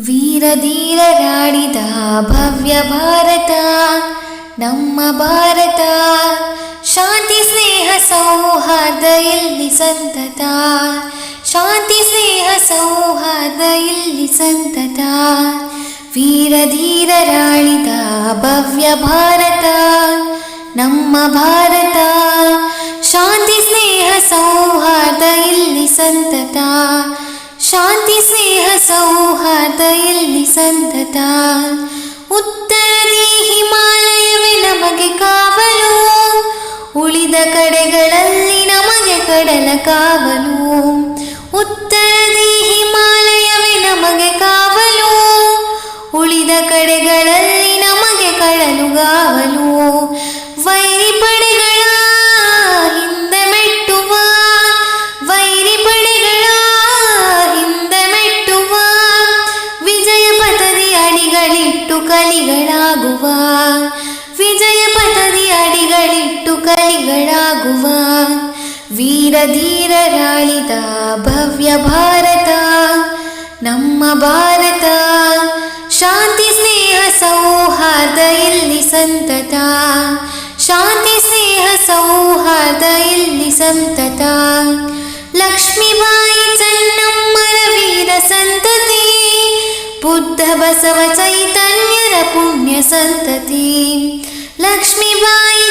ವೀರಧೀರರಾಡಿದ ಭವ್ಯ ಭಾರತ, ನಮ್ಮ ಭಾರತ. ಶಾಂತಿ, ಸ್ನೇಹ, ಸೌಹಾರ್ದ ಇಲ್ಲಿ ಸಂತತ. ಶಾಂತಿ, ಸ್ನೇಹ, ಸೌಹಾರ್ದ ಇಲ್ಲಿ ಸಂತತ. ವೀರಧೀರರಾಳಿದ ಭವ್ಯ ಭಾರತ, ನಮ್ಮ ಭಾರತ. ಶಾಂತಿ, ಸ್ನೇಹ, ಸೌಹಾರ್ದ ಇಲ್ಲಿ ಸಂತತ. ಶಾಂತಿ, ಸ್ನೇಹ ಸೌಹಾರ್ದ ಇಲ್ಲಿ ಸಂತತ ಉತ್ತರಿ ಹಿಮಾಲಯವೇ ನಮಗೆ ಕಾವಲು. ಉಳಿದ ಕಡೆಗಳಲ್ಲಿ ನಮಗೆ ಕಡಲ ಕಾವಲು. ಉತ್ತರಿ ಹಿಮಾಲಯವೇ ನಮಗೆ ಕಾವಲು. ಉಳಿದ ಕಡೆಗಳಲ್ಲಿ ನಮಗೆ ಕಡಲುಗಾವಲು ಅಡಿಗಳಿಟ್ಟು ಕಲಿಗಳಾಗುವ ವಿಜಯ ಪಥದಿ ಅಡಿಗಳಿಟ್ಟು ಕಲಿಗಳಾಗುವ ವೀರ ಧೀರರಾಳಿದ ಭವ್ಯ ಭಾರತ ನಮ್ಮ ಭಾರತ ಶಾಂತಿ ಸ್ನೇಹ ಸೌಹಾರ್ದ ಇಲ್ಲಿ ಸಂತತ ಶಾಂತಿ ಸ್ನೇಹ ಸೌಹಾರ್ದ ಇಲ್ಲಿ ಸಂತತ ಲಕ್ಷ್ಮೀಬಾಯಿ ಚೆನ್ನಮ್ಮರ ವೀರ ಸಂತತಿ Buddha Basava cum e să-l. Lakshmi Bai